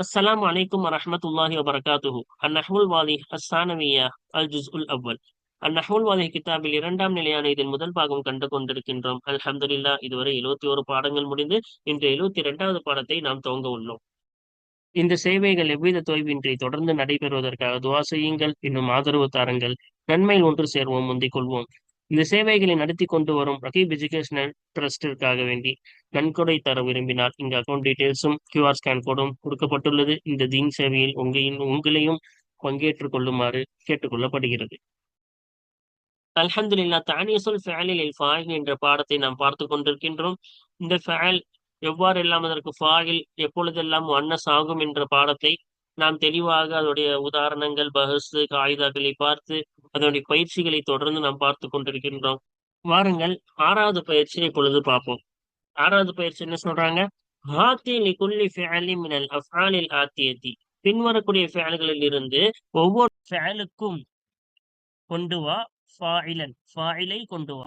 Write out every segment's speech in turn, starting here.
السلام عليكم ورحمة الله وبركاته النحو الواضح الثانوية الجزء الأول النحو الواضح கிதாபில் இரண்டாம் நிலையான இதில் முதல் பாகம் கண்டு கொண்டிருக்கின்றோம் அல்ஹம்துலில்லா இதுவரை எழுபத்தி ஒரு பாடங்கள் முடிந்து இன்று எழுபத்தி இரண்டாவது பாடத்தை நாம் துவங்க உள்ளோம் இந்த சேவைகள் எவ்வித தொய்வின்றி தொடர்ந்து நடைபெறுவதற்காக துவா செய்யுங்கள் இன்னும் ஆதரவு தாருங்கள் நன்மையில் ஒன்று சேர்வோம் முந்திக் கொள்வோம் இந்த சேவைகளை நடத்தி கொண்டு வரும் ரகீப் எஜுகேஷனல் ட்ரஸ்டிற்காக வேண்டி நன்கொடை தர விரும்பினால் இந்த அக்கௌண்ட் டீடைல்ஸும் கியூஆர் ஸ்கேன் கோடும் கொடுக்கப்பட்டுள்ளது. இந்த தீன் சேவையில் உங்களின் உங்களையும் பங்கேற்றுக் கொள்ளுமாறு கேட்டுக்கொள்ளப்படுகிறது. அல்ஹம்துலில்லா தானியசுல் ஃபேலில் ஃபாயில் என்ற பாடத்தை நாம் பார்த்து கொண்டிருக்கின்றோம். இந்த ஃபேல் எவ்வாறெல்லாம் அதற்கு ஃபாயில் எப்பொழுதெல்லாம் அன்னஸ் ஆகும் என்ற பாடத்தை நாம் தெளிவாக அதோடைய உதாரணங்கள் பஹசு காகிதாக்களை பார்த்து அதனுடைய பயிற்சிகளை தொடர்ந்து நாம் பார்த்து கொண்டிருக்கின்றோம். வாருங்கள் ஆறாவது பயிற்சியை இப்பொழுது பார்ப்போம். ஆறாவது பயிற்சி என்ன சொல்றாங்க? பின்வரக்கூடிய ஃபேல்களில் இருந்து ஒவ்வொரு ஃபேலுக்கும் கொண்டு வா ஃபாயிலன் ஃபாயிலை கொண்டு வா.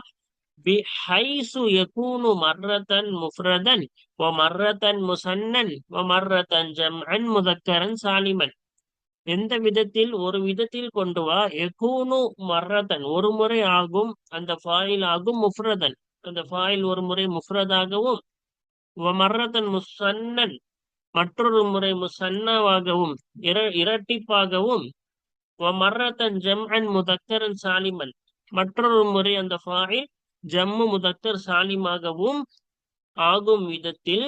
பிஹைசு யகூனு மர்ரதன் முஃப்ரதன் ஓ மர்ரதன் முசன்னன் ஓ மர்ரதன் ஜம்அன் முதக்கரன் சாலிமன். எந்த விதத்தில்? ஒரு விதத்தில் கொண்டு வா. எகூனு மர்ரதன். ஒரு முறை ஆகும் அந்த ஃபாயில் ஆகும் முஃப்ரதன். அந்த ஃபாயில் ஒரு முறை முஃப்ரதாகவும் மர்ரதன் முசன்னன் மற்றொரு முறை முசன்னாவாகவும் இர இரட்டிப்பாகவும் மர்ரதன் ஜம்அன் முதக்கரன் சாலிமன். மற்றொரு முறை அந்த ஃபாயில் ஜம்மு முதக்கர் சாலிமாகவும் ஆகும் விதத்தில்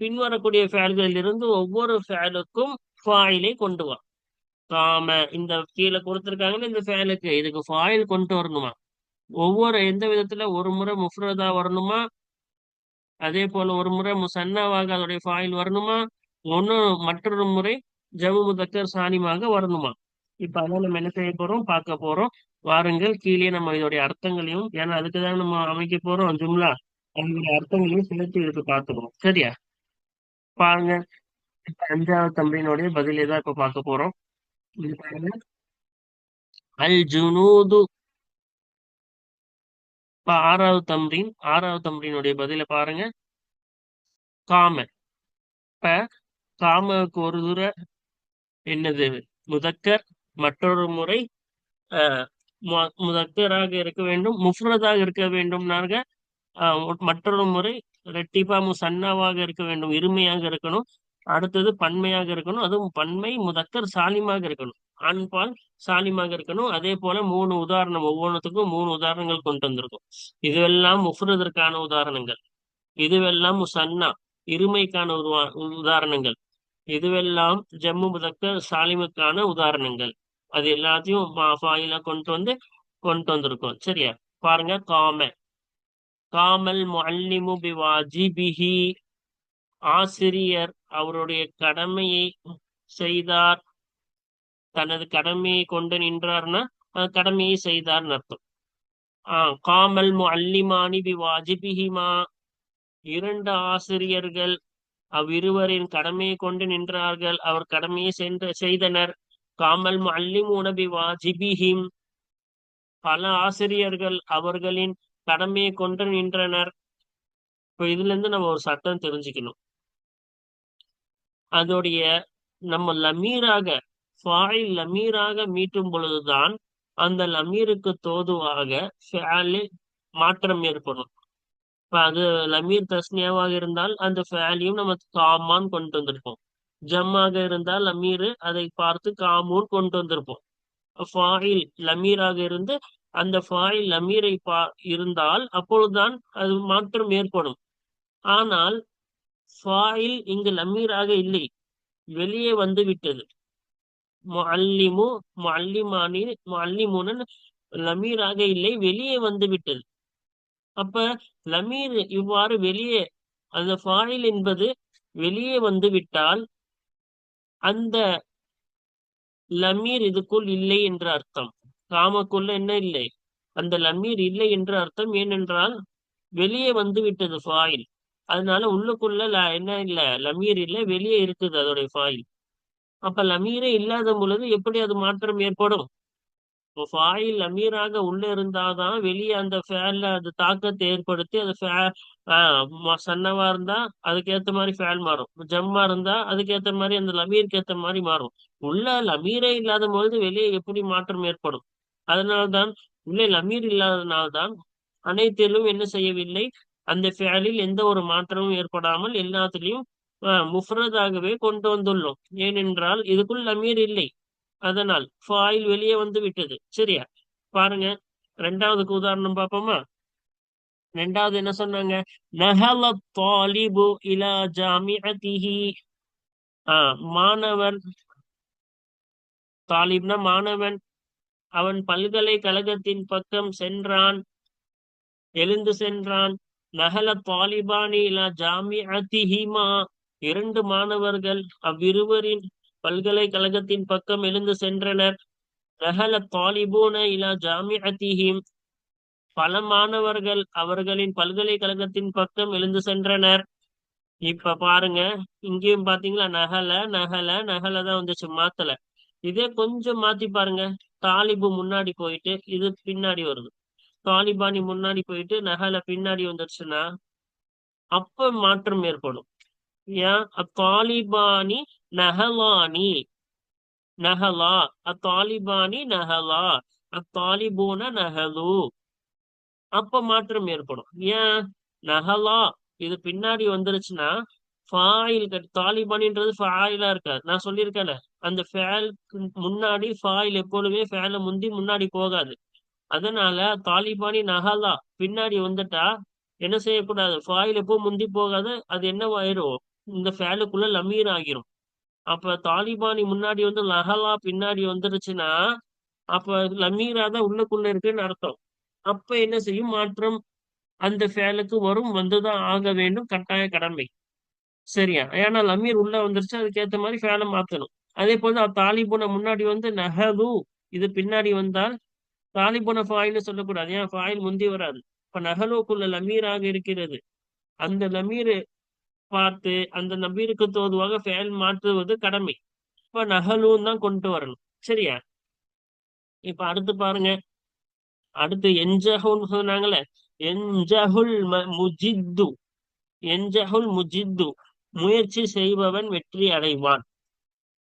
பின்வரக்கூடிய ஃபேல்களில் இருந்து ஒவ்வொரு ஃபேலுக்கும் ஃபாயிலை கொண்டு வா. காம இந்த கீழே கொடுத்துருக்காங்கன்னு இந்த ஃபேலுக்கு இதுக்கு ஃபாயில் கொண்டு வரணுமா? ஒவ்வொரு எந்த விதத்துல ஒரு முறை முஃப்ரதா வரணுமா? அதே போல ஒரு முறை முசன்னாவாக அதோடைய ஃபாயில் வரணுமா? ஒன்னு மற்றொரு முறை ஜமு முதக்கர் சாணிமாக வரணுமா? இப்ப அதான் நம்ம என்ன செய்ய போறோம்? பார்க்க போறோம். வாருங்கள் கீழே நம்ம இதோடைய அர்த்தங்களையும் ஏன்னா அதுக்குதான் நம்ம அமைக்க போறோம் ஜும்லா. அதனுடைய அர்த்தங்களையும் சேர்த்து இதுக்கு பார்த்துக்கிறோம் சரியா? பாருங்க. அஞ்சாவது தம்பியினுடைய பதிலே தான் இப்ப பார்க்க போறோம். அல் ஜுனூது. இப்ப ஆறாவது தம்பின் ஆறாவது தம்பியினுடைய பதில பாருங்க. காம. இப்ப காமக்கு ஒரு தூர என்னது? முதக்கர் மற்றொரு முறை முதக்கராக இருக்க வேண்டும் முஃப்ரதாக இருக்க வேண்டும்னாங்க மற்றொரு முறை ரெட்டிப்பா முசன்னாவாக இருக்க வேண்டும் இருமையாக இருக்கணும். அடுத்தது பன்மையாக இருக்கணும். அதுவும் பன்மை முதக்கர் சாலிமாக இருக்கணும். ஆண்பால் சாலிமாக இருக்கணும். அதே போல மூணு உதாரணம் ஒவ்வொன்றுத்துக்கும் மூணு உதாரணங்கள் கொண்டு வந்திருக்கும். இதுவெல்லாம் முஃப்ரதற்கான உதாரணங்கள். இதுவெல்லாம் சன்னா இருமைக்கான உதாரணங்கள். இதுவெல்லாம் ஜம்மு முதக்கர் சாலிமுக்கான உதாரணங்கள். அது எல்லாத்தையும் ஃபாயிலா கொண்டு வந்து கொண்டு வந்திருக்கோம். சரியா? பாருங்க காம. காமல் முல்லிமு பிவாஜிபிஹி ஆசிரியர் அவருடைய கடமையை செய்தார். தனது கடமையை கொண்டு நின்றார்னா கடமையை செய்தார்னு அர்த்தம். ஆஹ் காமல் அல்லிமானி பி வாஜிபிஹிமா. இரண்டு ஆசிரியர்கள் அவ்விருவரின் கடமையை கொண்டு நின்றார்கள். அவர் கடமையை சென்று செய்தனர். காமல் அல்லிமூன பி வாஜிபிஹிம். பல ஆசிரியர்கள் அவர்களின் கடமையை கொண்டு நின்றனர். இப்போ இதுல இருந்து நம்ம ஒரு சட்டம் தெரிஞ்சுக்கணும். அதோடைய நம்ம லமீராக ஃபாயில் லமீராக மீட்டும் பொழுதுதான் அந்த லமீருக்கு தோதுவாக மாற்றம் ஏற்படும். அது லமீர் தஸ்னியாவாக இருந்தால் அந்த ஃபேலியும் நம்ம காமான் கொண்டு வந்திருப்போம். ஜம்மாக இருந்தால் லமீர் அதை பார்த்து காமூன் கொண்டு வந்திருப்போம். ஃபாயில் லமீராக இருந்து அந்த ஃபாயில் லமீரை பா இருந்தால் அப்பொழுதுதான் அது மாற்றம் ஏற்படும். ஆனால் ஃபாயில் இங்கு லமீராக இல்லை. வெளியே வந்து விட்டது. முல்லிமு முல்லிமானி முல்லிமுனன் லமீராக இல்லை வெளியே வந்து விட்டது. அப்ப லமீர் இவ்வாறு வெளியே அந்த ஃபாயில் என்பது வெளியே வந்து விட்டால் அந்த லமீர் இதுக்குள் இல்லை என்ற அர்த்தம். காமக்குள்ள என்ன இல்லை? அந்த லமீர் இல்லை என்ற அர்த்தம். ஏனென்றால் வெளியே வந்து விட்டது ஃபாயில். அதனால உள்ளுக்குள்ள என்ன இல்ல லமீர் இல்ல வெளியே இருக்குது அதோடைய ஃபாயில் அப்ப லமீரே இல்லாத பொழுது எப்படி அது மாற்றம் ஏற்படும்? இப்போ ஃபாயில் அமீராக உள்ள இருந்தாதான் வெளியே அந்த ஃபேன்ல அது தாக்கத்தை ஏற்படுத்தி அது சன்னவா இருந்தா அதுக்கேத்த மாதிரி ஃபேன் மாறும். ஜம்மா இருந்தா அதுக்கேத்த மாதிரி அந்த லமீருக்கு ஏத்த மாதிரி மாறும். உள்ள லமீரே இல்லாத பொழுது வெளியே எப்படி மாற்றம் ஏற்படும்? அதனால்தான் உள்ளே லமீர் இல்லாதனால்தான் அனைத்திலும் என்ன செய்யவில்லை? அந்த ஃபேலில் எந்த ஒரு மாற்றமும் ஏற்படாமல் எல்லாத்திலையும் முஃப்ரதாகவே கொண்டு வந்துள்ளோம். ஏனென்றால் இதுக்குள் அமீர் இல்லை. அதனால் ஃபாயில் வெளியே வந்து விட்டது. சரியா? பாருங்க. ரெண்டாவதுக்கு உதாரணம் பார்ப்போமா? ரெண்டாவது என்ன சொன்னாங்க? நஹல தாலிபு இலா ஜாமிஅதிஹி. மாணவன் தாலிப்னா மாணவன் அவன் பல்கலைக்கழகத்தின் பக்கம் சென்றான் எழுந்து சென்றான் நகல தாலிபானி இலா ஜாமிஅதிஹிமா இரண்டு மாணவர்கள் அவ்விருவரின் பல்கலைக்கழகத்தின் பக்கம் எழுந்து சென்றனர். நகல தாலிபூன இலா ஜாமிஅதிஹிம் பல மாணவர்கள் அவர்களின் பல்கலைக்கழகத்தின் பக்கம் எழுந்து சென்றனர். இப்ப பாருங்க இங்கேயும் பாத்தீங்களா நகல நகல நகல தான் வந்துச்சு மாத்தல. இதே கொஞ்சம் மாத்தி பாருங்க தாலிபு முன்னாடி போயிட்டு இது பின்னாடி வருது. தாலிபானி முன்னாடி போயிட்டு நகல பின்னாடி வந்துருச்சுன்னா அப்ப மாற்றம் ஏற்படும். ஏன்? அத்தாலிபானி நகலானி. நகலா. அத்தாலிபானி நகலா. அத்தாலிபூன நகலு. அப்ப மாற்றம் ஏற்படும். ஏன்? நகலா. இது பின்னாடி வந்துருச்சுன்னா ஃபாயில் தாலிபானின்றது ஃபாயிலா இருக்காது. நான் சொல்லியிருக்கேன் அந்த ஃபேலுக்கு முன்னாடி ஃபாயில் எப்பொழுதுமே ஃபேல முந்தி முன்னாடி போகாது. அதனால தாலிபானி நகலா பின்னாடி வந்துட்டா என்ன செய்யக்கூடாது? ஃபாயில் எப்போ முந்தி போகாது அது என்னவாயிரும் இந்த ஃபேலுக்குள்ள லமீர் ஆகிரும். அப்ப தாலிபானி முன்னாடி வந்து லஹலா பின்னாடி வந்துருச்சுன்னா அப்ப லமீரா தான் உள்ளுக்குள்ள இருக்குன்னு அர்த்தம். அப்ப என்ன செய்யும்? மாற்றம் அந்த ஃபேலுக்கு வரும் வந்துதான் ஆக வேண்டும் கட்டாய கடமை. சரியா? ஏன்னா லமீர் உள்ள வந்துருச்சு அதுக்கேற்ற மாதிரி ஃபேலை மாத்தணும். அதே போல தாலிபுனை முன்னாடி வந்து நஹலு இது பின்னாடி வந்தால் காலிபுன ஃபாயில் சொல்லக்கூடாது. ஏன்? ஃபாயில் முந்தி வராது. இப்ப நகலுக்குள்ள லமீராக இருக்கிறது. அந்த லமீர் பார்த்து அந்த நபீருக்கு தோதுவாக ஃபேல் மாற்றுவது கடமை. இப்ப நகலும் தான் கொண்டு வரணும். சரியா? இப்ப அடுத்து பாருங்க. அடுத்து என்ஜஹுன்னு சொன்னாங்களே என்ஜஹுல் முஜித்து. என்ஜஹுல் முஜித்து. முயற்சி செய்பவன் வெற்றி அடைவான்.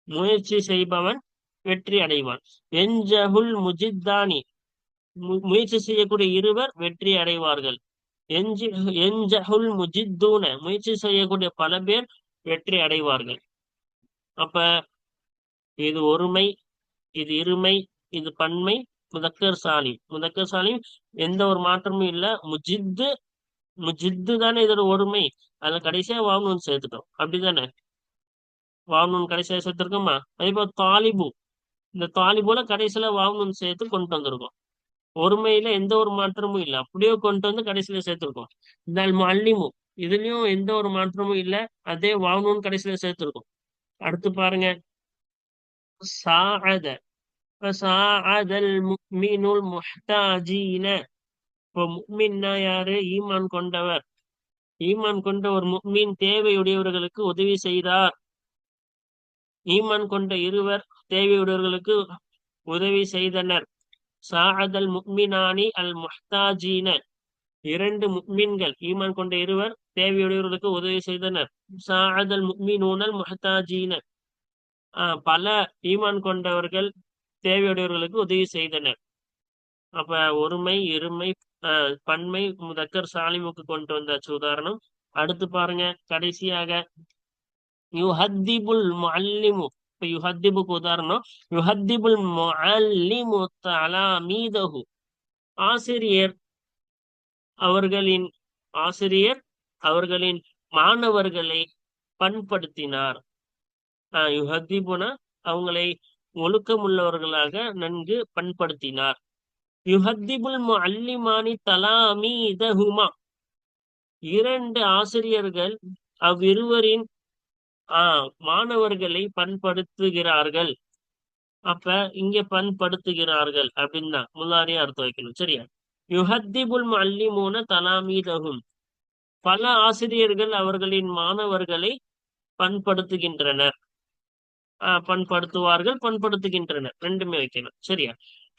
முயற்சி செய்பவன் வெற்றி அடைவான். என்ஜஹுல் முஜித்தானி. முயற்சி செய்யக்கூடிய இருவர் வெற்றி அடைவார்கள். எஞ்சஹுல் முஜித்தூன முயற்சி செய்யக்கூடிய பல பேர் வெற்றி அடைவார்கள். அப்ப இது ஒருமை இது இருமை இது பன்மை முதக்கர் சாலி முதக்கர் சாலி எந்த ஒரு மாற்றமும் இல்ல. முஜித்து முஜித்து தானே இதோட ஒருமை. அதுல கடைசியா வாவனூன் சேர்த்துட்டோம். அப்படிதானே வாவனூன் கடைசியா சேர்த்திருக்கோமா? அதே போல தாலிபு. இந்த தாலிபுல கடைசியில வாவனூன் சேர்த்து கொண்டு வந்திருக்கோம். ஒருமையில எந்த ஒரு மாற்றமும் இல்லை. அப்படியே கொண்டு வந்து கடைசியில சேர்த்திருக்கோம். இந்த மல்லிமு இதுலயும் எந்த ஒரு மாற்றமும் இல்லை. அதே வாவனூன் கடைசியில சேர்த்திருக்கோம். அடுத்து பாருங்க. சாஅத ஃபசாஅதல் முஃமினுல் முஹ்தாஜீன இப்போ முக்மின்னா யாரு? ஈமான் கொண்டவர். ஈமான் கொண்ட ஒரு முக்மீன் தேவையுடையவர்களுக்கு உதவி செய்தார். ஈமான் கொண்ட இருவர் தேவையுடையவர்களுக்கு உதவி செய்தனர். சாஹதல் முக்மினானி அல் முஹ்தாஜீன. இரண்டு முக்மீன்கள் ஈமான் கொண்ட இருவர் தேவையுடையவர்களுக்கு உதவி செய்தனர். சாஹதல் முக்மினூனல் முஹ்தாஜீன. பல ஈமான் கொண்டவர்கள் தேவையுடையவர்களுக்கு உதவி செய்தனர். அப்ப ஒருமை இருமை பன்மை முதக்கர் சாலிமுக்கு கொண்டு வந்தாச்சு உதாரணம். அடுத்து பாருங்க கடைசியாக. யுஹத்திபுல் மல்லிமு இப்ப யுஹத்திபுக்கு உதாரணம் யுஹத்திபுல் முல்லிமு ஆசிரியர் அவர்களின் ஆசிரியர் அவர்களின் மாணவர்களை பண்படுத்தினார். ஆஹ் யுஹத்திபுனா அவங்களை ஒழுக்கமுள்ளவர்களாக நன்கு பண்படுத்தினார். யுஹத்திபுல் அல்லிமானி தலாமீதஹுமா. இரண்டு ஆசிரியர்கள் அவ்விருவரின் ஆஹ் மாணவர்களை பண்படுத்துகிறார்கள். அப்ப இங்க பண்படுத்துகிறார்கள் அப்படின்னா முல்லாரியா அர்த்தம் வைக்கணும் சரியா? யுஹத்திபுல் முல்லிமூன தலாமீதகும் பல ஆசிரியர்கள் அவர்களின் மாணவர்களை பண்படுத்துகின்றனர். பண்படுத்துவார்கள் பண்படுத்துகின்றனர். ரெண்டுமே வைக்கணும் சரியா?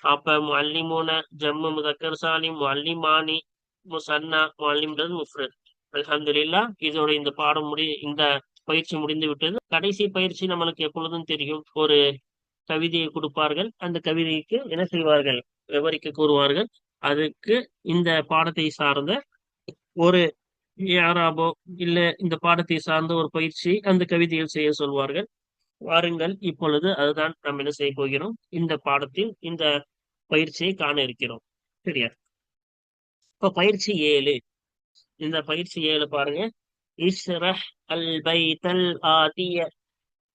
அப்ப முல்லிமூன ஜம்மு முதக்கர் சாலிம் முல்லிமானி முசன்னா முல்லிம்ன்றது முஃப்ரத். அலமதுல்லா இதோட இந்த பாடம் முடி இந்த பயிற்சி முடிந்து விட்டது. கடைசி பயிற்சி நம்மளுக்கு எப்பொழுதும் தெரியும். ஒரு கவிதையை கொடுப்பார்கள். அந்த கவிதைக்கு என்ன செய்வார்கள்? விவரிக்க கூறுவார்கள். அதுக்கு இந்த பாடத்தை சார்ந்த ஒரு யாராபோ இல்ல இந்த பாடத்தை சார்ந்த ஒரு பயிற்சி அந்த கவிதையில் செய்ய சொல்வார்கள். வாருங்கள் இப்பொழுது அதுதான் நாம் என்ன செய்ய போகிறோம்? இந்த பாடத்தில் இந்த பயிற்சியை காண இருக்கிறோம். சரியா? இப்ப பயிற்சி ஏழு. இந்த பயிற்சி ஏழு பாருங்க. இஸ்ரஹ் அல் பைத்தல் ஆதிய.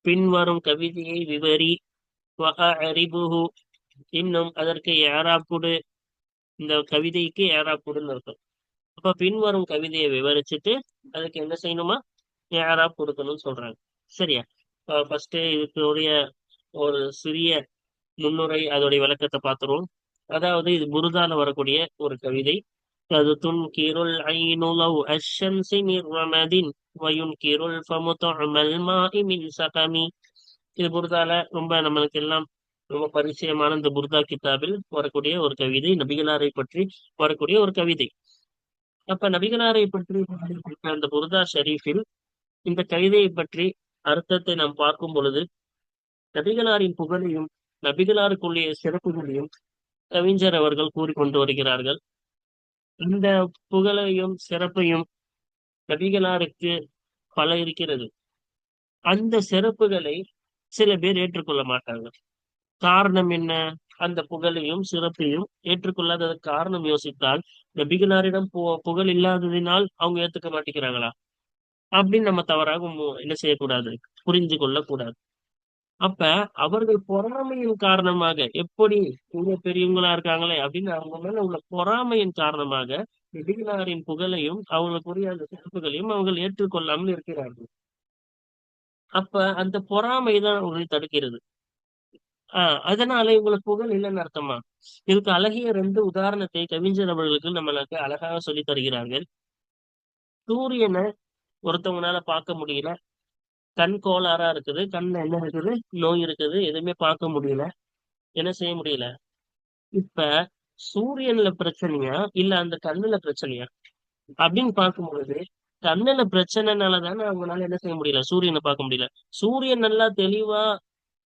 பின்வரும் கவிதையை விவரி. வஅரிபுஹு இன்னும் அதற்கு ஏறாப்புடு இந்த கவிதைக்கு ஏறாப்புடுன்னு இருக்கும் அப்ப பின்வரும் கவிதையை விவரிச்சுட்டு அதுக்கு என்ன செய்யணுமா? யாரா கொடுக்கணும்னு சொல்றாங்க. சரியா? ஃபர்ஸ்ட் இதுக்குடைய ஒரு சிறிய முன்னுரை அதோடைய விளக்கத்தை பார்த்துருவோம். அதாவது இது புருதால வரக்கூடிய ஒரு கவிதை. அது துன்கிருள் ஐனுலவ் அஷம்சி மிர் ரமதின் வயுன்கிருள் ஃபமுதஅமல் மாஇ மின் சகமி இது புருதால ரொம்ப நம்மளுக்கு எல்லாம் ரொம்ப பரிச்சயமான இந்த புர்தா கிதாபில் வரக்கூடிய ஒரு கவிதை நபிகளாரை பற்றி வரக்கூடிய ஒரு கவிதை. அப்ப நபிகளாரை பற்றி அந்த புர்தா ஷரீஃபில் இந்த கவிதையை பற்றி அர்த்தத்தை நாம் பார்க்கும் பொழுது நபிகளாரின் புகழையும் நபிகளாருக்குள்ளே சிறப்புகளையும் கவிஞர் அவர்கள் கூறிக்கொண்டு வருகிறார்கள். இந்த புகழையும் சிறப்பையும் நபிகளாருக்கு பல இருக்கிறது அந்த சிறப்புகளை சில பேர் ஏற்றுக்கொள்ள மாட்டாங்க. காரணம் என்ன? அந்த புகழையும் சிறப்பையும் ஏற்றுக்கொள்ளாததற்கு காரணம் யோசித்தால் நபிகளாரிடம் பு புகழ் இல்லாததினால் அவங்க ஏத்துக்க மாட்டேங்கிறாங்களா? அப்படின்னு நம்ம தவறாக என்ன செய்யக்கூடாது? புரிஞ்சு கொள்ளக்கூடாது. அப்ப அவர்கள் பொறாமையின் காரணமாக எப்படி இவங்க பெரியவங்களா இருக்காங்களே அப்படின்னு அவங்க மேல உள்ள பொறாமையின் காரணமாக நபிகளாரின் புகழையும் அவங்களுக்குரிய அந்த சிறப்புகளையும் அவங்க ஏற்றுக்கொள்ளாமல் இருக்கிறார்கள். அப்ப அந்த பொறாமை தான் அவர்களை தடுக்கிறது. ஆஹ் அதனால இவங்களுக்கு புகழ் இல்லைன்னு அர்த்தமா? இதுக்கு அழகிய ரெண்டு உதாரணத்தை கவிஞர் அவர்களுக்கு நம்மளுக்கு அழகாக சொல்லி தருகிறார்கள். சூரியனை ஒருத்தவங்களால பார்க்க முடியல. கண் கோளாறா இருக்குது கண்ணுல என்ன இருக்குது நோய் இருக்குது எதுவுமே பார்க்க முடியல. என்ன செய்ய முடியல? இப்ப சூரியன்ல பிரச்சனையா இல்ல அந்த கண்ணுல பிரச்சனையா? அப்படின்னு பார்க்கும்பொழுது கண்ணுல பிரச்சனைனால தானே அவங்களால என்ன செய்ய முடியல? சூரியனை பார்க்க முடியல. சூரியன் நல்லா தெளிவா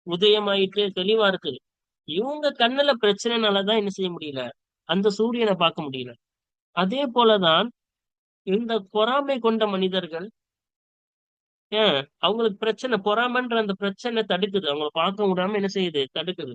உதயமாயிட்டு தெளிவா இருக்குது இவங்க கண்ணுல பிரச்சனைனாலதான் என்ன செய்ய முடியல? அந்த சூரியனை பார்க்க முடியல. அதே போலதான் இந்த பொறாமை கொண்ட மனிதர்கள் ஏன் அவங்களுக்கு பிரச்சனை பொறாமன்ற அந்த பிரச்சனை தடுக்குது. அவங்கள பார்க்க விடாம என்ன செய்யுது? தடுக்குது.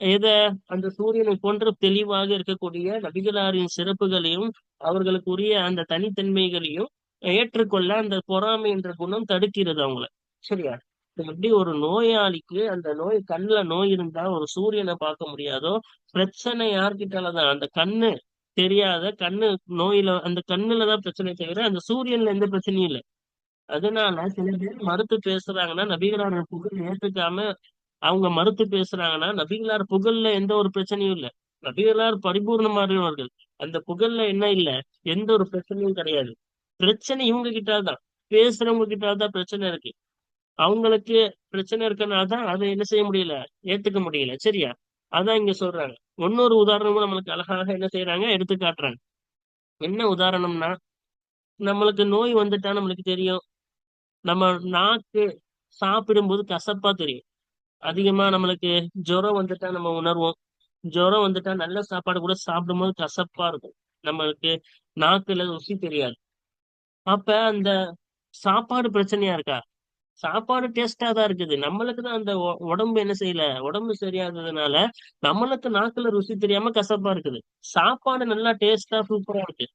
எத? அந்த சூரியனை போன்ற தெளிவாக இருக்கக்கூடிய நபிகளாரின் சிறப்புகளையும் அவர்களுக்குரிய அந்த தனித்தன்மைகளையும் ஏற்றுக்கொள்ள அந்த பொறாமை என்ற குணம் தடுக்கிறது அவங்கள. சரியா? எப்படி ஒரு நோயாளிக்கு அந்த நோய் கண்ணுல நோய் இருந்தா ஒரு சூரியனை பார்க்க முடியாதோ பிரச்சனை யார்கிட்டாலதான் அந்த கண்ணு தெரியாத கண்ணு நோயில அந்த கண்ணுலதான் பிரச்சனை தவிர அந்த சூரியன்ல எந்த பிரச்சனையும் இல்லை. அதனால சில பேர் மறுத்து பேசுறாங்கன்னா நபிகளார் புகழ் ஏற்றுக்காம அவங்க மறுத்து பேசுறாங்கன்னா நபிகளார் புகழ்ல எந்த ஒரு பிரச்சனையும் இல்லை. நபிகளார் பரிபூர்ணமானவர்கள். அந்த புகழ்ல என்ன இல்ல? எந்த ஒரு பிரச்சனையும் கிடையாது. பிரச்சனை இவங்க கிட்டாதான். பேசுறவங்க கிட்டாதான் பிரச்சனை இருக்கு. அவங்களுக்கு பிரச்சனை இருக்கனால்தான் அதை என்ன செய்ய முடியல? ஏத்துக்க முடியல. சரியா? அதான் இங்க சொல்றாங்க. இன்னொரு உதாரணமும் நம்மளுக்கு அழகாக என்ன செய்யறாங்க எடுத்து காட்டுறாங்க. என்ன உதாரணம்னா நம்மளுக்கு நோய் வந்துட்டா நம்மளுக்கு தெரியும். நம்ம நாக்கு சாப்பிடும்போது கசப்பா தெரியும். அதிகமா நம்மளுக்கு ஜுரம் வந்துட்டா நம்ம உணர்வோம். ஜுரம் வந்துட்டா நல்ல சாப்பாடு கூட சாப்பிடும்போது கசப்பா இருக்கும். நம்மளுக்கு நாக்குல ருசி தெரியாது. அப்ப அந்த சாப்பாடு பிரச்சனையா இருக்கா? சாப்பாடு டேஸ்டா தான் இருக்குது. நம்மளுக்கு தான் அந்த உடம்பு என்ன செய்யல? உடம்பு சரியாததுனால நம்மளுக்கு நாக்குல ருசி தெரியாம கசப்பா இருக்குது. சாப்பாடு நல்லா டேஸ்டா சூப்பரா இருக்கு.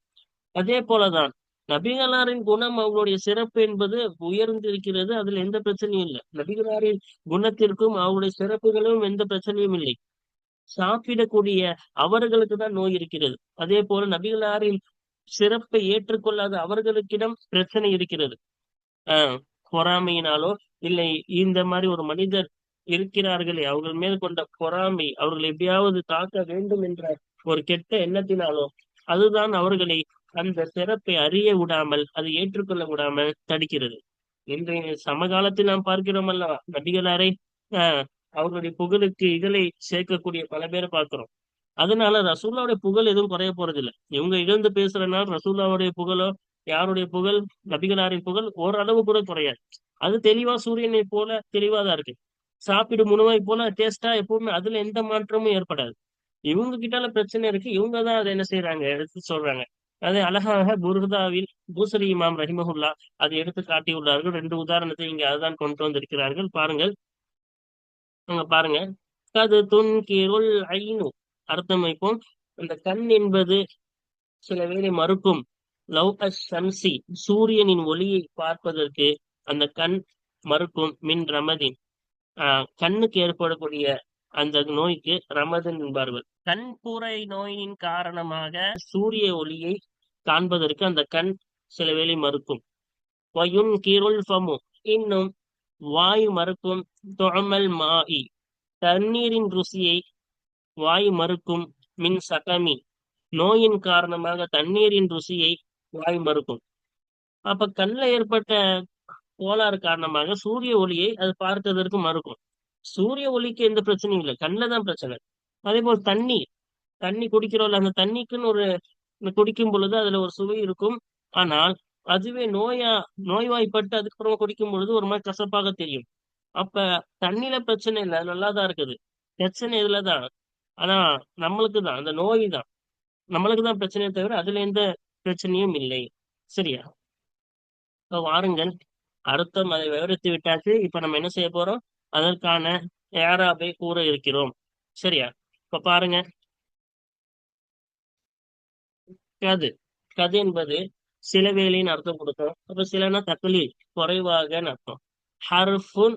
அதே போலதான் நபிகளாரின் குணம் அவங்களுடைய சிறப்பு என்பது உயர்ந்து இருக்கிறது அதுல எந்த பிரச்சனையும் இல்லை. நபிகளாரின் குணத்திற்கும் அவருடைய சிறப்புகளும் எந்த பிரச்சனையும் இல்லை. சாப்பிடக்கூடிய அவர்களுக்கு தான் நோய் இருக்கிறது. அதே போல நபிகளாரின் சிறப்பை ஏற்றுக்கொள்ளாத அவர்களுக்கிடம் பிரச்சனை இருக்கிறது. ஆஹ் பொறாமையினாலோ இல்லை இந்த மாதிரி ஒரு மனிதர் இருக்கிறார்களே அவர்கள் மேல் கொண்ட பொறாமை அவர்களை எப்படியாவது தாக்க வேண்டும் என்ற ஒரு கெட்ட எண்ணத்தினாலோ அதுதான் அவர்களை அந்த சிறப்பை அறிய விடாமல் அதை ஏற்றுக்கொள்ள விடாமல் தடுக்கிறது. இன்றைய சமகாலத்தில் நாம் பார்க்கிறோம் அல்லவா நபிகளாரை ஆஹ் அவர்களுடைய புகழுக்கு இகலை சேர்க்கக்கூடிய பல பேரை பார்க்கிறோம். அதனால ரசூல்லாவுடைய புகழ் எதுவும் குறைய போறதில்லை. இவங்க இகழ்ந்து பேசுறதுனால ரசூல்லாவுடைய புகழோ யாருடைய புகழ் நபிகளாரின் புகழ் ஓரளவு கூட குறையாது. அது தெளிவா சூரியனை போல தெளிவா தான் இருக்கு. சாப்பிடும் உணவை போல டேஸ்டா எப்பவுமே அதுல எந்த மாற்றமும் ஏற்படாது. இவங்க கிட்டால பிரச்சனை இருக்கு. இவங்க தான் அதை என்ன செய்யறாங்க எடுத்து சொல்றாங்க. அது அழகாக புர்தாவில் பூசரி இமாம் ரஹிமஹுல்லா அதை எடுத்து காட்டியுள்ளார்கள். ரெண்டு உதாரணத்தை இங்க அதுதான் கொண்டு வந்திருக்கிறார்கள். பாருங்கள். அங்க பாருங்க. கது துன்கிருள் ஐனு. அர்த்தம் வைப்போம். அந்த கண் என்பது சில வேளை மறுக்கும். லவ் சம்சி சூரியனின் ஒளியை பார்ப்பதற்கு அந்த கண் மறுக்கும். மின் ரமதின். ஆஹ் கண்ணுக்கு ஏற்படக்கூடிய அந்த நோய்க்கு ரமதன் என்பார்கள். கண்புரை நோயின் காரணமாக சூரிய ஒளியை காண்பதற்கு அந்த கண் சில வேலை மறுக்கும். வயுன் கீருள் ஃபமு. இன்னும் வாயு மறுக்கும் தொழமல் மாயி தண்ணீரின் ருசியை வாயு மறுக்கும் மின் சகமி. நோயின் காரணமாக தண்ணீரின் ருசியை வாய் மறுக்கும். அப்ப கண்ணில் ஏற்பட்ட கோளாறு காரணமாக சூரிய ஒளியை அது பார்க்கறதற்கு மறுக்கும். சூரிய ஒளிக்கு எந்த பிரச்சனையும் இல்லை. கண்ணில் தான் பிரச்சனை. அதே போல் தண்ணி. தண்ணி குடிக்கிறோம்ல அந்த தண்ணிக்குன்னு ஒரு குடிக்கும் பொழுது அதுல ஒரு சுவை இருக்கும். ஆனால் அதுவே நோயா நோய்வாய்ப்பட்டு அதுக்கப்புறமா குடிக்கும் பொழுது ஒரு மாதிரி கசப்பாக தெரியும். அப்ப தண்ணியில பிரச்சனை இல்லை நல்லா தான் இருக்குது. பிரச்சனை இதுலதான் ஆனா நம்மளுக்கு தான் அந்த நோய் தான். நம்மளுக்கு தான் பிரச்சனையை தவிர அதுல எந்த பிரச்சனையும் இல்லை. சரியா? இப்போ வாருங்கள். அர்த்தம் அதை விவரித்து விட்டாச்சு. இப்ப நம்ம என்ன செய்ய போறோம்? அதற்கான ஏராபை கூற இருக்கிறோம். சரியா? இப்ப பாருங்க. கது. கது என்பது சில வேலைன்னு அர்த்தம் கொடுக்கும். அப்ப சிலனா தக்லீல் குறைவாக அர்த்தம். ஹர்ஃபுன்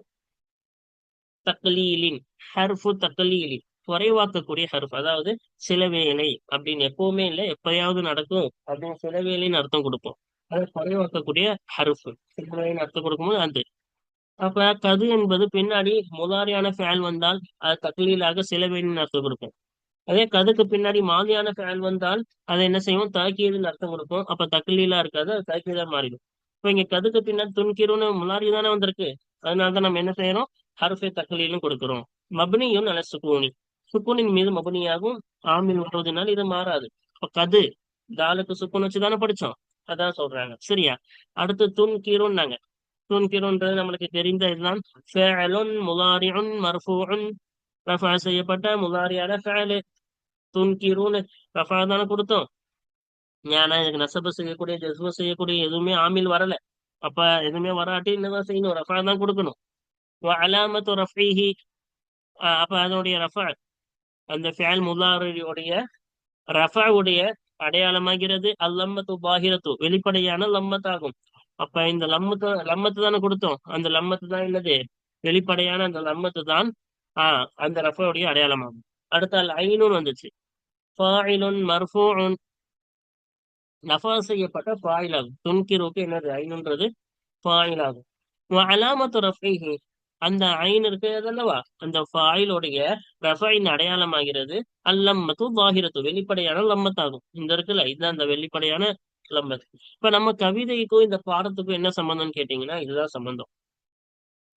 தக்லீலின். ஹர்ஃபு தக்லீலின். குறைவாக்கக்கூடிய ஹர்ஃப் அதாவது சில வேலை அப்படின்னு எப்பவுமே இல்லை எப்பயாவது நடக்கும் அப்படின்னு சில வேலைன்னு அர்த்தம் கொடுப்போம். அது குறைவாக்கக்கூடிய ஹர்ஃப். சில வேலைன்னு அர்த்தம் கொடுக்கும்போது அது. அப்ப கது என்பது பின்னாடி முதாரியான ஃபேல் வந்தால் அது தக்லீலாக சில வேலைன்னு அர்த்தம் கொடுக்கும். அதே கதுக்கு பின்னாடி மாதியான ஃபேல் வந்தால் அதை என்ன செய்வோம் தாக்கியதுன்னு அர்த்தம் கொடுக்கும். அப்ப தக்லீலா இருக்காது அது தாக்கியதா மாறிடும் இப்ப இங்க கதுக்கு பின்னாடி துன்கிருன்னு முலாரி தானே வந்திருக்கு. அதனாலதான் நம்ம என்ன செய்யறோம்? ஹர்ஃபே தக்லீலும் கொடுக்குறோம். மபனியும் நல்ல சுக்கூனி. சுக்கூனின் மீது மபுனியாகும். ஆமில் வருவதனால இது மாறாது. இப்ப கது தாலுக்கு சுக்குன்னு வச்சு தானே படிச்சோம். அதான் சொல்றாங்க. சரியா? அடுத்து துன் கீரோன்னாங்க துன் நம்மளுக்கு தெரிந்த இதுதான் ஃபேலுன் முலாரியுன் மர்ஃபூன் ரஃபா செய்யப்பட்ட முலாரியான ஃபேலு. துன்கிரூன்னு ரஃபா தானே கொடுத்தோம். ஞானா எனக்கு நசப செய்யக்கூடிய ஜஸ்பு செய்யக்கூடிய எதுவுமே ஆமில் வரல. அப்ப எதுவுமே வராட்டி என்னதான் செய்யணும்? ரஃபா தான் கொடுக்கணும். அலாமத்து ரஃபீஹி. அப்ப அதனுடைய ரஃபா அந்த ஃபேல் முலாரியுடைய ரஃபாவுடைய அடையாளமாகிறது அல்லம்மத்து பாகிரத்து வெளிப்படையான லம்மத்தாகும். அப்ப இந்த லம்மத்து லம்மத்து தானே கொடுத்தோம். அந்த லம்மத்து தான் என்னது? வெளிப்படையான அந்த லம்மத்து தான் ஆஹ் அந்த ரஃபோடைய அடையாளமாகும். அடுத்த ஐநூன் வந்துச்சு. ஃபாயிலுன் மர்ஃபூன் நஃபா செய்யப்பட்ட ஃபாயில் ஆகும் துன்கிரோக்கு என்னது? ஐநூன்றது ஃபாயிலாகும். அலாமத்து ரஃபைஹி. அந்த ஐன் இருக்கிறது அல்லவா அந்த ஃபாயிலுடைய ரஃபைன் அடையாளமாகிறது. அல்லம்மத்து வாகிரத்து வெளிப்படையான லம்மத்தாகும். இந்த இருக்குல்ல இதுதான் அந்த வெளிப்படையான லம்மத் இப்ப நம்ம கவிதைக்கும் இந்த பாடத்துக்கும் என்ன சம்பந்தம்னு கேட்டீங்கன்னா இதுதான் சம்பந்தம்.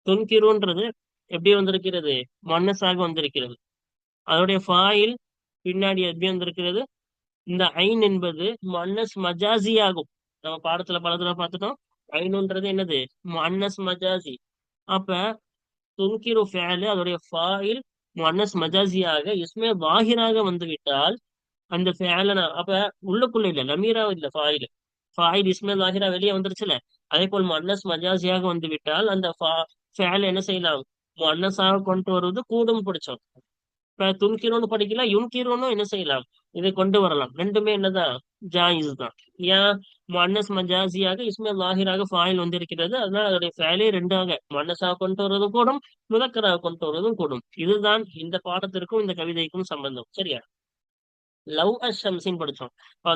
துன்கிருன்றது எப்படி வந்திருக்கிறது? மன்னசாக வந்திருக்கிறது. அதோடைய ஃபாயில் பின்னாடி எப்படி வந்திருக்கிறது? இந்த ஐன் என்பது மன்னஸ் மஜாசி ஆகும் நம்ம பாடத்துல பலத்துல பார்த்துட்டோம். ஐனுன்றது என்னது? மன்னஸ் மஜாசி அப்ப துன்கிரு ஃபேலு அதோடைய ஃபாயில் மன்னஸ் மஜாசியாக இஸ்மே வாகிராக வந்து விட்டால் அந்த ஃபேலனா அப்ப உள்ளுக்குள்ள இல்ல லமீரா இல்ல ஃபாயில். ஃபாயில் இஸ்மே லாஹிரா வெளியே வந்துருச்சுல. அதே போல் மன்னஸ் மஜாசியாக வந்து விட்டால் அந்த ஃபேல் என்ன செய்யலாம்? மன்னஸாக கொண்டு வருவது கூடும் பிடிச்சோம். இப்ப துன்கிரோன்னு படிக்கலாம் யுன்கிரோனும் என்ன செய்யலாம்? இதை கொண்டு வரலாம். ரெண்டுமே என்னதான்? ஜாயிஸ் தான். ஏன்? மன்னஸ் மஜாசியாக இஸ்மே லாஹிராக ஃபாயில் வந்திருக்கிறது. அதனால அதோடைய ஃபேலே ரெண்டாக. மன்னஸாக கொண்டு வருவதும் கூடும் முதக்கராக கொண்டு வருவதும் கூடும். இதுதான் இந்த பாடத்திற்கும் இந்த கவிதைக்கும் சம்பந்தம். சரியா? லவ் அஷம்சின் படிச்சோம்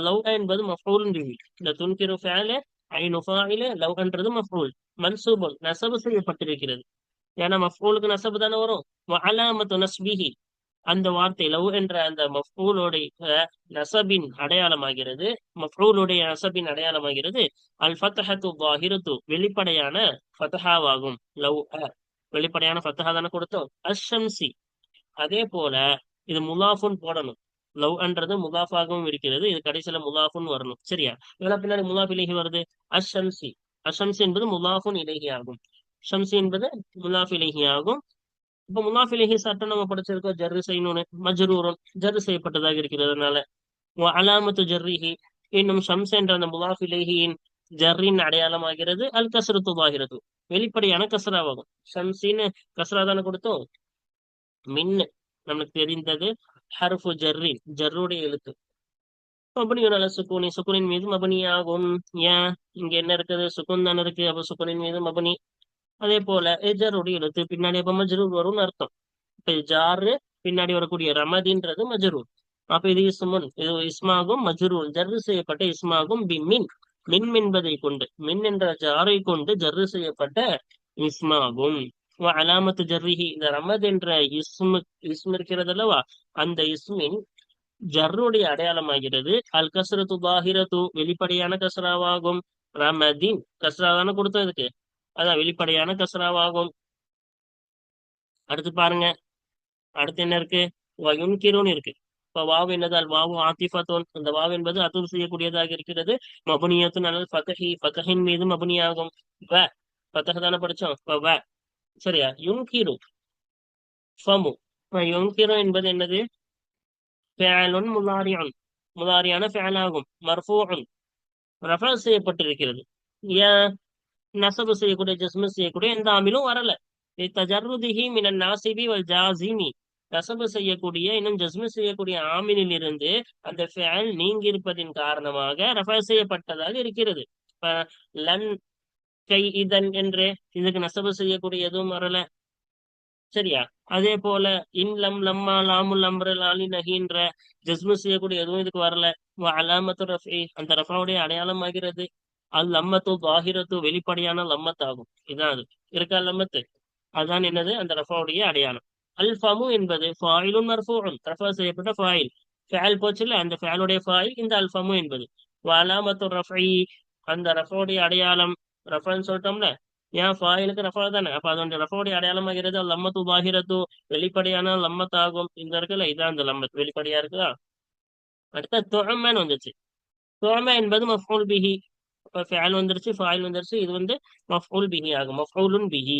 லவ் என்பது மஃபூல் இந்த துன்கிரு ஃபேலே ஐநு ஃபாயில லவ்ன்றது மஃபூல் மன்சூபன் நசபு செய்யப்பட்டிருக்கிறது. ஏன்னா மஃபூலுக்கு நசபு தானே வரும். அலாமத்து நஸ்பிஹி அந்த வார்த்தை லவ் என்ற அந்த மஃபூலுடைய நசபின் அடையாளமாகிறது. மஃபூலுடைய நசபின் அடையாளமாகிறது. அல் ஃபத்தஹத்து வாஹிரத்து வெளிப்படையான ஃபத்தஹாவாகும் லவ் வெளிப்படையான ஃபத்தஹா தானே கொடுத்தோம். அஷம்சி. அதே போல இது முலாஃபுன் போடணும். லவ் அன்றது இருக்கிறது. இது கடைசியில முலாஃபுன் வரணும். சரியா? இதெல்லாம் பின்னாடி முலாஃப் இலகி வருது. அஷம்சி. அஷம்சி என்பது முலாஃபுன் இலகி ஆகும் ஷம்சி என்பது முலாஃப் இலகி ஆகும் இப்ப முலாஃப் இலகி சட்டம் நம்ம படிச்சிருக்கோம் ஜர்ரு செய்யணும்னு. மஜ்ரூரன் ஜர்ரு செய்யப்பட்டதாக இருக்கிறதுனால. அலாமத்து ஜர்ரிஹி. இன்னும் ஷம்ஸ் என்ற அந்த முலாஃப் இலகியின் ஜர்ரின் அடையாளமாகிறது. அல் கசரத்து பாகிறது வெளிப்படையான கசராவாகும் ஷம்சின்னு கசரா தானே கொடுத்தோம்? மின்னு. நமக்கு தெரிந்தது ஹர்ஃபு ஜர்ரின் ஜர்ருடைய எழுத்து. மபனியும் நல்ல சுக்குனி சுக்குனின் மீது மபனி ஆகும் ஏன்? இங்க என்ன இருக்குது? சுக்குன் தானே இருக்கு. அப்ப சுக்குனின் மீது மபனி. அதே போல ஜருடைய எழுத்து பின்னாடி அப்ப மஜ்ரூர் வரும்னு அர்த்தம். இப்ப ஜாரு பின்னாடி வரக்கூடிய ரமதின்றது மஜ்ரூர் அப்ப இது இஸ்முன் இது இஸ்மாகும் மஜ்ரூர் ஜர்ரு செய்யப்பட்ட இஸ்மாகும் பி மின் மின் என்பதை கொண்டு மின் என்ற ஜாரை கொண்டு ஜர்ரு செய்யப்பட்ட இஸ்மாகும். அலாமத்து ஜர்ரிஹி. இந்த ரமத் என்ற இஸ்மு இஸ்ம் இருக்கிறது அல்லவா? அந்த இஸ்மின் ஜர்ருடைய அடையாளமாகிறது. அல் கசரத்து பாஹிரத்து வெளிப்படையான கசராவாகும் ரமதின் கசராதான கொடுத்ததுக்கு அதான் வெளிப்படையான கசராவாகும் அடுத்து பாருங்க. அடுத்து என்ன இருக்கு? யுன்கிரோன்னு இருக்கு. இப்ப வாவு என்னதால்? வாவு ஆத்திஃபத்தோன். அந்த வாவு என்பது அத்தும் செய்யக்கூடியதாக இருக்கிறது. மபுனியத்து அல்லது பகஹி பகஹின் மீது மபுனியாகும். வ. பத்தக தானே படிச்சோம். வ. சரியா? யுன்கிரு. ஃபமு. யுன்கிரு என்பது என்னது? ஃபேலுன் முலாரியான் முலாரியான ஃபேலாகும். மர்ஃபூன் ரெஃபர் செய்யப்பட்டிருக்கிறது. ஏன் நசபு செய்யக்கூடிய ஜஸ்மு செய்யக்கூடிய எந்த ஆமிலும் வரல. தஜருதிஹி மினன் நாசிபி வல் ஜாசிமி நசபு செய்யக்கூடிய இன்னும் ஜஸ்மு செய்யக்கூடிய ஆமினில் இருந்து அந்த ஃபேல் நீங்கி இருப்பதின் காரணமாக ரெஃபர் செய்யப்பட்டதாக இருக்கிறது. லன் கை இதன் என்று இதுக்கு நசபு செய்யக்கூடிய எதுவும் வரல. சரியா? அதே போல இன் லம் லம்மா லாமுல் அம்ரல் லாலி நகின்ற ஜஸ்மு செய்யக்கூடிய எதுவும் இதுக்கு வரல. அலாமத்து ரஃபி அந்த ரஃபாவுடைய அடையாளம் ஆகிறது. அல் லம்மத்து பாகிரத்து வெளிப்படையான லம்மத் ஆகும். இதான் அது. இருக்கா லம்மத்து? அதுதான் என்னது? அந்த ரஃபாவுடைய அடையாளம். அல் ஃபமு என்பது ஃபாயிலும் மர்ஃபூன் ரஃபா செய்யப்பட்ட ஃபாயில். ஃபேல் போச்சுல அந்த ஃபேலுடைய ஃபாயில் இந்த அல் ஃபமு என்பது. அலாமத்து ரஃபி அந்த ரஃபாவுடைய அடையாளம் ரஃபான்னு சொல்லிட்டோம்ல? ஏன் ஃபாயிலுக்கு ரஃபா தானே? அப்ப அதோட ரஃபாவுடைய அடையாளமாகிறது லம்மத்து பாகிரத்து வெளிப்படையான லம்மத் ஆகும் இந்த இருக்குல்ல இதான் அந்த லம்மத் வெளிப்படையா இருக்குதா? அடுத்த தொழமேன்னு வந்துச்சு. தொழமை என்பது மஃபூல் பிஹி. இப்ப ஃபேல் வந்துருச்சு ஃபாயில் வந்துருச்சு. இது வந்து மஃபூல் பிஹி ஆகும். மஃபூலுன் பிஹி.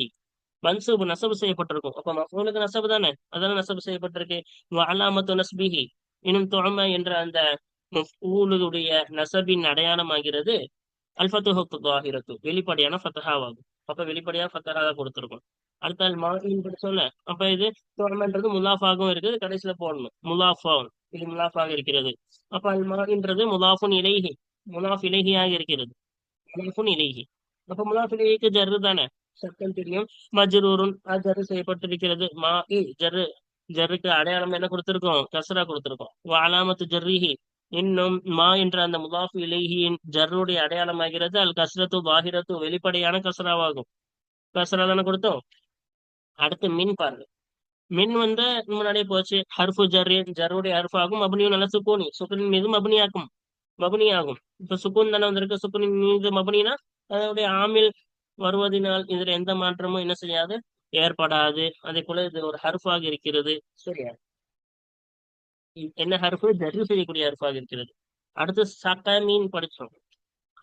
மன்சூப் நசபு செய்யப்பட்டிருக்கும். அப்ப மஃபூலுக்கு நசபு தானே? அதான நசபு செய்யப்பட்டிருக்கு. அலாமத்து நஸ்பிஹி. இன்னும் தொழமை என்ற அந்த மஃபூலுடைய நசபின் அடையாளமாகிறது. அல்ஃபத்து தாஹிரத்து வெளிப்படையான ஃபத்தஹாவாகும் அப்ப வெளிப்படையா ஃபத்தஹா கொடுத்துருக்கும். அடுத்த அல் சொல்ல. அப்ப இது தோழமைன்றது முலாஃபாகவும் இருக்குது. கடைசியில போடணும். முலாஃபாவும் இது முலாஃபாக இருக்கிறது. அப்ப அல் மாயின்றது முலாஃபுன் இலைஹி. முலாஃப் இலைஹியாக இருக்கிறது. முலாஃபுன் இலைஹி. அப்ப முலாஃப் இலைஹிக்கு ஜர்ரு தானே? சத்தம் தெரியும். மஜ்ரூருன் ஜர்ரு செய்யப்பட்டிருக்கிறது. மா இ ஜர்ரு. ஜர்ருக்கு அடையாளம் என்ன கொடுத்திருக்கோம்? கசரா கொடுத்திருக்கோம். அலாமத்து ஜர்ரிஹி. இன்னும் மா என்ற அந்த முதாஃபு இலேஹியின் ஜர்ருடைய அடையாளமாகிறது. அல் கசரத்து பாகிரத்து வெளிப்படையான கசராவாகும் கசரா தானே கொடுத்தோம்? அடுத்து மின் பாருங்க மின் வந்து முன்னாடியே போச்சு. ஹர்ஃபு ஜர்ரி ஜர்ருடைய ஹர்ஃப் ஆகும் மபனியும் நல்ல சுக்கூனி. சுக்குனின் மீது மபனியாக்கும் மபனி ஆகும் இப்ப சுக்குன் தானே வந்திருக்கு. சுக்குனின் மீது மபனினா அதனுடைய ஆமில் வருவதனால் இதுல எந்த மாற்றமும் என்ன செய்யாது? ஏற்படாது. அதே போல இது ஒரு ஹர்ஃபாக இருக்கிறது. சரியா? என்ன ஹர்ஃபு? ஜர்ரு செய்யக்கூடிய ஹர்ஃபாக இருக்கிறது. அடுத்து சக்க மீன் படிச்சோம்.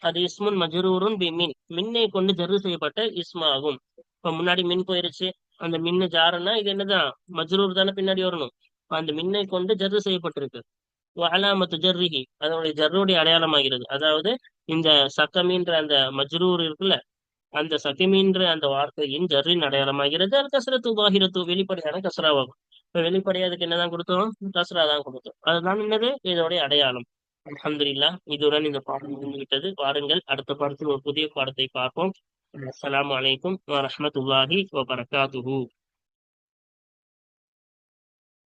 அது இஸ்முன் மஜரூரும் பி மின். மின்னை கொண்டு ஜர்ரு செய்யப்பட்ட இஸ்மாகும் இப்ப முன்னாடி மின் போயிருச்சு. அந்த மின்னு ஜாருன்னா இது என்னதான்? மஜ்ரூர் தானே பின்னாடி வரணும். அந்த மின்னை கொண்டு ஜர்ரு செய்யப்பட்டிருக்கு. அலாமத்து ஜர்ரிஹி. அதனுடைய ஜர்ருடைய அடையாளமாகிறது. அதாவது இந்த சக்கமின்ற அந்த மஜ்ரூர் இருக்குல்ல அந்த சக்கமின்ற அந்த வார்த்தையின் ஜர்ரின் அடையாளமாகிறது. அது கசரத்து பாகிரத்து வெளிப்படையான கசராவாகும் வெளிப்படையா அதுக்கு என்னதான் கொடுத்தோம்? கசரா தான் கொடுத்தோம். அதுதான் என்னது? இதோடைய அடையாளம். அலமதுல்லா இதுடன் இந்த பாடம் முடிந்துவிட்டது. வாருங்கள் அடுத்த பாடத்தில் ஒரு புதிய பாடத்தை பார்ப்போம். அஸ்லாம் வலைக்கும் வரமத்துல்லாஹி வபரகாத்துஹூ